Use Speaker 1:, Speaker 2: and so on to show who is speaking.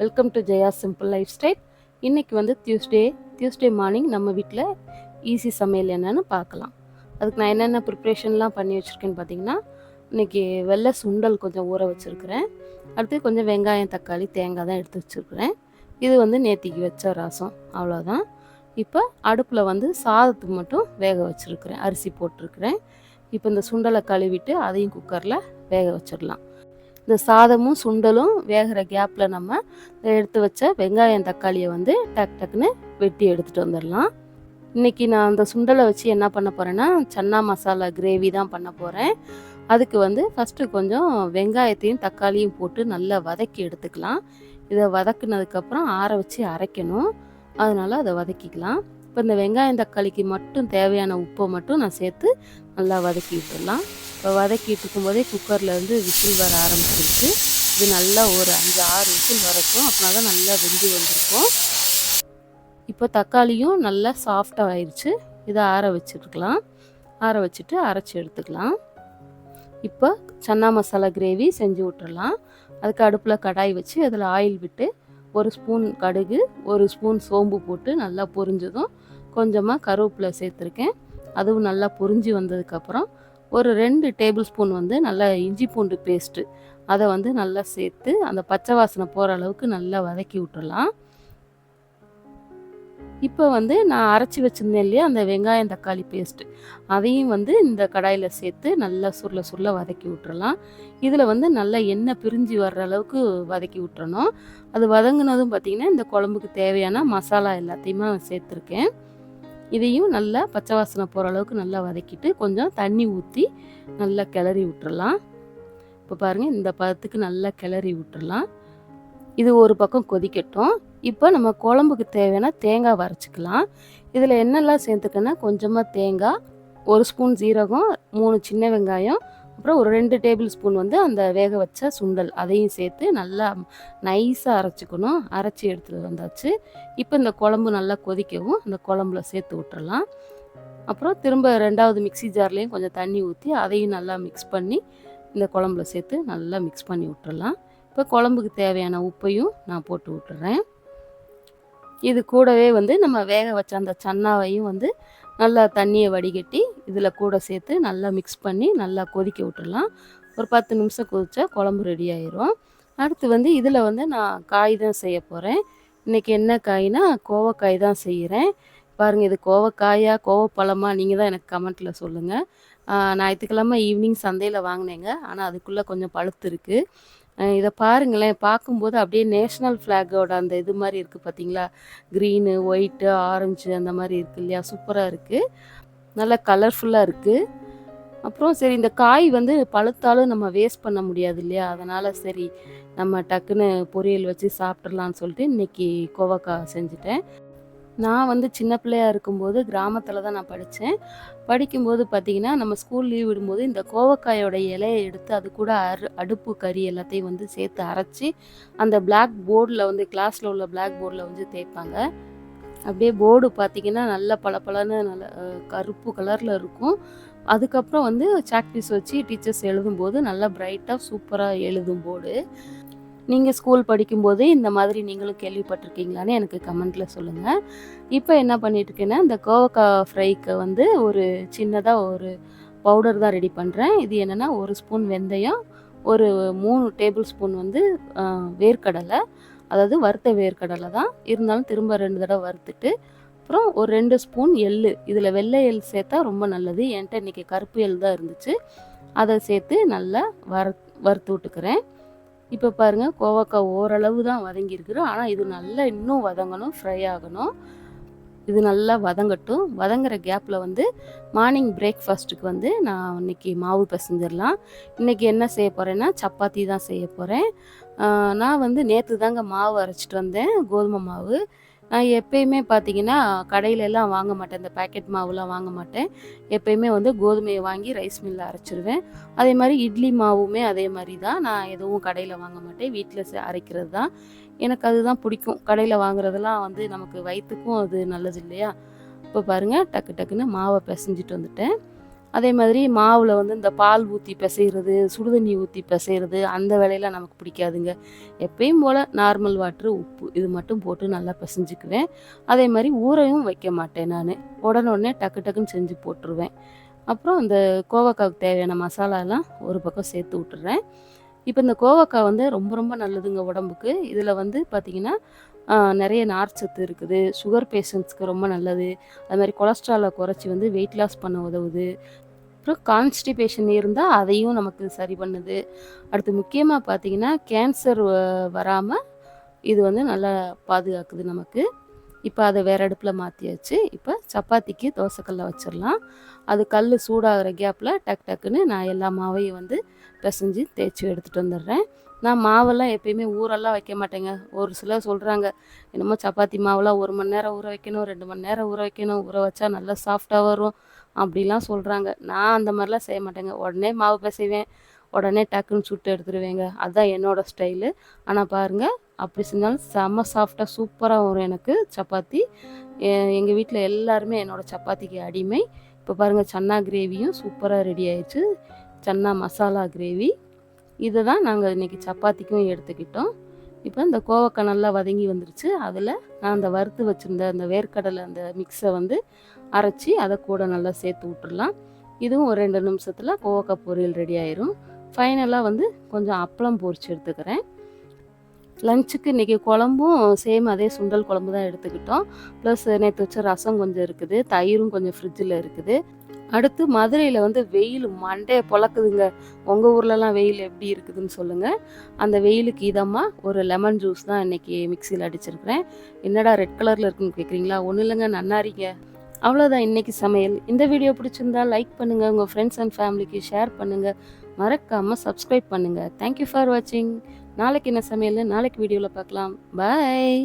Speaker 1: Welcome to Jaya simple lifestyle இன்றைக்கி வந்து Tuesday Tuesday morning நம்ம வீட்டில் ஈஸி சமையல் என்னென்னு பார்க்கலாம். அதுக்கு நான் என்னென்ன ப்ரிப்ரேஷன்லாம் பண்ணி வச்சுருக்கேன்னு பார்த்தீங்கன்னா இன்றைக்கி வெள்ளை சுண்டல் கொஞ்சம் ஊற வச்சுருக்கிறேன். அடுத்து கொஞ்சம் வெங்காயம் தக்காளி தேங்காய் தான் எடுத்து வச்சுருக்கிறேன். இது வந்து நேத்திக்கு வச்ச ரசம். அவ்வளோதான் இப்போ அடுப்பில் வந்து சாதத்துக்கு மட்டும் வேக வச்சுருக்கிறேன். அரிசி போட்டிருக்கிறேன். இப்போ இந்த சுண்டலை கழுவிட்டு அதையும் குக்கரில் வேக வச்சிடலாம். இந்த சாதமும் சுண்டலும் வேகிற கேப்பில் நம்ம எடுத்து வச்ச வெங்காயம் தக்காளியை வந்து டக் டக்குன்னு வெட்டி எடுத்துகிட்டு வந்துடலாம் இன்றைக்கி நான் அந்த சுண்டலை வச்சு என்ன பண்ண போகிறேன்னா சன்னா மசாலா கிரேவி தான் பண்ண போகிறேன் அதுக்கு வந்து ஃபஸ்ட்டு கொஞ்சம் வெங்காயத்தையும் தக்காளியும் போட்டு நல்லா வதக்கி எடுத்துக்கலாம். இதை வதக்குனதுக்கப்புறம் ஆற வச்சு அரைக்கணும். அதனால் அதை வதக்கிக்கலாம். இப்போ இந்த வெங்காயம் தக்காளிக்கு மட்டும் தேவையான உப்பை மட்டும் நான் சேர்த்து நல்லா வதக்கி விட்டுடலாம் வதக்கிட்டு இருக்கும்போதே குக்கரில் வந்து விசில் வர ஆரம்பிச்சிருச்சு இது நல்லா ஒரு அஞ்சு ஆறு விசில் வரைக்கும் அப்படின்னா தான் நல்லா வெந்து வந்திருக்கும். இப்போ தக்காளியும் நல்லா சாஃப்டாக ஆயிடுச்சு இதை ஆற வச்சுருக்கலாம். ஆற வச்சுட்டு அரைச்சி எடுத்துக்கலாம். இப்போ சன்னா மசாலா கிரேவி செஞ்சு விட்டுறலாம் அதுக்கு அடுப்பில் கடாய் வச்சு அதில் ஆயில் விட்டு ஒரு ஸ்பூன் கடுகு ஒரு ஸ்பூன் சோம்பு போட்டு நல்லா பொரிஞ்சதும் கொஞ்சமாக கருவேப்பிலை சேர்த்துருக்கேன். அதுவும் நல்லா பொரிஞ்சு வந்ததுக்கப்புறம் ஒரு ரெண்டு டேபிள் ஸ்பூன் வந்து நல்லா இஞ்சி பூண்டு பேஸ்ட்டு. அதை வந்து நல்லா சேர்த்து அந்த பச்சை வாசனை போகிற அளவுக்கு நல்லா வதக்கி விட்டுடலாம் இப்போ வந்து நான் அரைச்சி வச்சுருந்தேன் இல்லையா அந்த வெங்காயம் தக்காளி பேஸ்ட்டு. அதையும் வந்து இந்த கடாயில் சேர்த்து நல்லா சுருள சுருள வதக்கி விட்டுறலாம். இதில் வந்து நல்லா எண்ணெய் பிரிஞ்சு வர்ற அளவுக்கு வதக்கி விட்டுறணும். அது வதங்கினதும் பார்த்திங்கன்னா இந்த குழம்புக்கு தேவையான மசாலா எல்லாத்தையுமே சேர்த்துருக்கேன். இதையும் நல்லா பச்சை வாசனை போகிற அளவுக்கு நல்லா வதக்கிட்டு கொஞ்சம் தண்ணி ஊற்றி நல்லா கிளறி விட்டுறலாம். இப்போ பாருங்கள் இந்த பதத்துக்கு நல்லா கிளறி விட்டுறலாம். இது ஒரு பக்கம் கொதிக்கட்டும். இப்போ நம்ம குழம்புக்கு தேவையான தேங்காய் வரைச்சிக்கலாம் இதில் என்னெல்லாம் சேர்த்துக்கன்னா கொஞ்சமாக தேங்காய் ஒரு ஸ்பூன் ஜீரகம் மூணு சின்ன வெங்காயம் அப்புறம் ஒரு ரெண்டு டேபிள் ஸ்பூன் வந்து அந்த வேக வச்ச சுண்டல் அதையும் சேர்த்து நல்லா நைஸாக அரைச்சிக்கணும். அரைச்சி எடுத்துகிட்டு வந்தாச்சு. இப்போ இந்த குழம்பு நல்லா கொதிக்கவும் அந்த குழம்புல சேர்த்து விட்டுறலாம். அப்புறம் திரும்ப ரெண்டாவது மிக்ஸி ஜார்லேயும் கொஞ்சம் தண்ணி ஊற்றி அதையும் நல்லா மிக்ஸ் பண்ணி இந்த குழம்புல சேர்த்து நல்லா மிக்ஸ் பண்ணி விட்டுறலாம். இப்போ குழம்புக்கு தேவையான உப்பையும் நான் போட்டு விட்டுறேன். இது கூடவே வந்து நம்ம வேக வச்ச அந்த சன்னாவையும் வந்து நல்லா தண்ணியை வடிகட்டி இதில் கூட சேர்த்து நல்லா மிக்ஸ் பண்ணி நல்லா கொதிக்க விட்டுடலாம். ஒரு பத்து நிமிஷம் கொதிச்சா குழம்பு ரெடி ஆயிரும். அடுத்து வந்து இதில் வந்து நான் காய் தான் செய்ய போகிறேன் இன்றைக்கி என்ன காய்னா கோவக்காய் தான் செய்கிறேன் பாருங்கள் இது கோவக்காயா கோவப்பழமா? நீங்கள் தான் எனக்கு கமெண்ட்டில் சொல்லுங்கள் ஞாயிற்றுக்கிழமை ஈவினிங் சந்தையில் வாங்கினேங்க. ஆனால் அதுக்குள்ளே கொஞ்சம் பழுத்து இருக்குது இதை பாருங்களேன். பார்க்கும்போது அப்படியே நேஷ்னல் ஃப்ளாகோட அந்த இது மாதிரி இருக்குது பார்த்தீங்களா க்ரீனு ஒயிட்டு ஆரஞ்சு அந்த மாதிரி இருக்குது இல்லையா? சூப்பராக இருக்குது நல்லா கலர்ஃபுல்லாக இருக்குது அப்புறம் சரி இந்த காய் வந்து பழுத்தாலும் நம்ம வேஸ்ட் பண்ண முடியாது இல்லையா? அதனால் சரி நம்ம டக்குன்னு பொரியல் வச்சு சாப்பிட்றலான்னு சொல்லிட்டு இன்றைக்கி கோவக்காய் செஞ்சுட்டேன். நான் வந்து சின்ன பிள்ளையாக இருக்கும்போது கிராமத்தில் தான் நான் படித்தேன் படிக்கும்போது பார்த்திங்கன்னா நம்ம ஸ்கூல் லீவ் விடும்போது இந்த கோவக்காயோட இலையை எடுத்து அது கூட அரு அடுப்பு கறி எல்லாத்தையும் வந்து சேர்த்து அரைச்சி அந்த பிளாக் போர்டில் வந்து கிளாஸில் உள்ள பிளாக் போர்டில் வந்து தேய்ப்பாங்க. அப்படியே போர்டு பார்த்திங்கன்னா நல்ல பளபளன்னு நல்ல கருப்பு கலரில் இருக்கும். அதுக்கப்புறம் வந்து சாக்பீஸ் வச்சு டீச்சர்ஸ் எழுதும்போது நல்லா பிரைட்டாக சூப்பராக எழுதும் போர்டு நீங்கள் ஸ்கூல் படிக்கும்போது இந்த மாதிரி நீங்களும் கேள்விப்பட்டிருக்கீங்களான்னு எனக்கு கமெண்ட்டில் சொல்லுங்கள் இப்போ என்ன பண்ணிட்டுருக்கேன்னா இந்த கோவக்காய் ஃப்ரைக்கு வந்து ஒரு சின்னதாக ஒரு பவுடர் தான் ரெடி பண்ணுறேன் இது என்னென்னா ஒரு ஸ்பூன் வெந்தயம் ஒரு மூணு டேபிள் ஸ்பூன் வந்து வேர்க்கடலை. அதாவது வறுத்த வேர்க்கடலை தான். இருந்தாலும் திரும்ப ரெண்டு தடவை வறுத்துட்டு அப்புறம் ஒரு ரெண்டு ஸ்பூன் எள் இதில் வெள்ளை எள் சேர்த்தா ரொம்ப நல்லது. என்கிட்ட இன்றைக்கி கருப்பு எள் தான் இருந்துச்சு. அதை சேர்த்து நல்லா வறு வறுத்து விட்டுக்கிறேன். இப்போ பாருங்கள் கோவக்காய் ஓரளவு தான் வதங்கியிருக்கிறோம் ஆனால் இது நல்லா இன்னும் வதங்கணும் ஃப்ரை ஆகணும். இது நல்லா வதங்கட்டும். வதங்குற கேப்பில் வந்து மார்னிங் பிரேக்ஃபாஸ்ட்டுக்கு வந்து நான் இன்றைக்கி மாவு பிசைஞ்சிடலாம். இன்றைக்கி என்ன செய்ய போகிறேன்னா சப்பாத்தி தான் செய்ய போகிறேன் நான் வந்து நேற்று தாங்க மாவு அரைச்சிட்டு வந்தேன் கோதுமை மாவு. நான் எப்பயுமே பார்த்தீங்கன்னா கடையிலெல்லாம் வாங்க மாட்டேன். இந்த பேக்கெட் மாவுலாம் வாங்க மாட்டேன். எப்பயுமே வந்து கோதுமையை வாங்கி ரைஸ் மில்லில் அரைச்சிருவேன். அதே மாதிரி இட்லி மாவுமே அதே மாதிரி தான். நான் எதுவும் கடையில் வாங்க மாட்டேன். வீட்டில் அரைக்கிறது தான். எனக்கு அதுதான் பிடிக்கும். கடையில் வாங்குறதெல்லாம் வந்து நமக்கு வயிற்றுக்கும் அது நல்லது இல்லையா? இப்போ பாருங்கள் டக்கு டக்குன்னு மாவை பிசைஞ்சிட்டு வந்துட்டேன். அதே மாதிரி மாவில் வந்து இந்த பால் ஊற்றி பிசைகிறது சுடுதண்ணி ஊற்றி பிசைகிறது அந்த வேலையெல்லாம் நமக்கு பிடிக்காதுங்க. எப்பயும் போல் நார்மல் வாட்ரு உப்பு இது மட்டும் போட்டு நல்லா பிசைஞ்சுக்குவேன். அதே மாதிரி ஊறையும் வைக்க மாட்டேன் நான். உடனே டக்கு டக்குன்னு செஞ்சு போட்டுருவேன். அப்புறம் இந்த கோவக்காவுக்கு தேவையான மசாலாலாம் ஒரு பக்கம் சேர்த்து விட்டுறேன். இப்போ இந்த கோவக்காய் வந்து ரொம்ப ரொம்ப நல்லதுங்க உடம்புக்கு. இதில் வந்து பார்த்திங்கன்னா நிறைய நார்ச்சத்து இருக்குது. சுகர் பேஷண்ட்ஸ்க்கு ரொம்ப நல்லது. அது மாதிரி கொலஸ்ட்ராலை குறைச்சி வந்து வெயிட் லாஸ் பண்ண உதவுது. அப்புறம் கான்ஸ்டிபேஷன் இருந்தால் அதையும் நமக்கு சரி பண்ணுது. அடுத்து முக்கியமாக பார்த்தீங்கன்னா கேன்சர் வராமல் இது வந்து நல்லா பாதுகாக்குது நமக்கு. இப்போ அதை வேறு அடுப்பில் மாற்றியாச்சு இப்போ சப்பாத்திக்கு தோசைக்கல்ல வச்சிடலாம் அது கல் சூடாகிற கேப்பில் டக் டக்குன்னு நான் எல்லா மாவையும் வந்து பிசைஞ்சு தேய்ச்சி எடுத்துகிட்டு வந்துடுறேன். நான் மாவெல்லாம் எப்பயுமே ஊரெல்லாம் வைக்க மாட்டேங்க. ஒரு சிலர் சொல்கிறாங்க என்னமோ சப்பாத்தி மாவெல்லாம் ஒரு மணி நேரம் ஊற வைக்கணும் ரெண்டு மணி நேரம் ஊற வைக்கணும் ஊற வச்சா நல்லா சாஃப்டாக வரும் அப்படிலாம் சொல்கிறாங்க நான் அந்த மாதிரிலாம் செய்ய மாட்டேங்க. உடனே மாவு பிசைவேன் உடனே டக்குன்னு சுட்டு எடுத்துருவேங்க அதுதான் என்னோடய ஸ்டைலு ஆனால் பாருங்கள் அப்படி செஞ்சாலும் செம்ம சாஃப்டாக சூப்பராக வரும் எனக்கு சப்பாத்தி. எங்கள் வீட்டில் எல்லாருமே என்னோடய சப்பாத்திக்கு அடிமை. இப்போ பாருங்கள் சன்னா கிரேவியும் சூப்பராக ரெடி ஆயிடுச்சு. சன்னா மசாலா கிரேவி இதை தான் நாங்கள் இன்றைக்கி சப்பாத்திக்கும் எடுத்துக்கிட்டோம். இப்போ இந்த கோவக்காய் நல்லா வதங்கி வந்துருச்சு. அதில் நான் அந்த வறுத்து வச்சுருந்த அந்த வேர்க்கடலை அந்த மிக்ஸை வந்து அரைச்சி அதை கூட நல்லா சேர்த்து விட்டுடலாம் இதுவும் ஒரு ரெண்டு நிமிஷத்தில் கோவக்காய் பொரியல் ரெடி ஆயிரும். ஃபைனலாக வந்து கொஞ்சம் அப்பளம் பொரிச்சு எடுத்துக்கிறேன். லஞ்சுக்கு இன்றைக்கி குழம்பும் சேம் அதே சுண்டல் குழம்பு தான் எடுத்துக்கிட்டோம். ப்ளஸ் நேற்று வச்ச ரசம் கொஞ்சம் இருக்குது தயிரும் கொஞ்சம் ஃப்ரிட்ஜில் இருக்குது. அடுத்து மதுரையில் வந்து வெயில் மண்டையை பொழக்குதுங்க. உங்கள் ஊர்லலாம் வெயில் எப்படி இருக்குதுன்னு சொல்லுங்கள் அந்த வெயிலுக்கு இதமாக ஒரு லெமன் ஜூஸ் தான் இன்றைக்கி மிக்சியில் அடிச்சிருக்கிறேன். என்னடா ரெட் கலரில் இருக்குன்னு கேட்குறீங்களா ஒன்றும் இல்லைங்க நன்னாரிங்க. அவ்வளோதான் இன்றைக்கி சமையல். இந்த வீடியோ பிடிச்சிருந்தா லைக் பண்ணுங்கள் உங்கள் ஃப்ரெண்ட்ஸ் அண்ட் ஃபேமிலிக்கு ஷேர் பண்ணுங்கள் மறக்காமல் சப்ஸ்கிரைப் பண்ணுங்கள் தேங்க்யூ ஃபார் வாட்சிங் நாளைக்கு என்ன சமையல் நாளைக்கு வீடியோவில் பார்க்கலாம். பாய்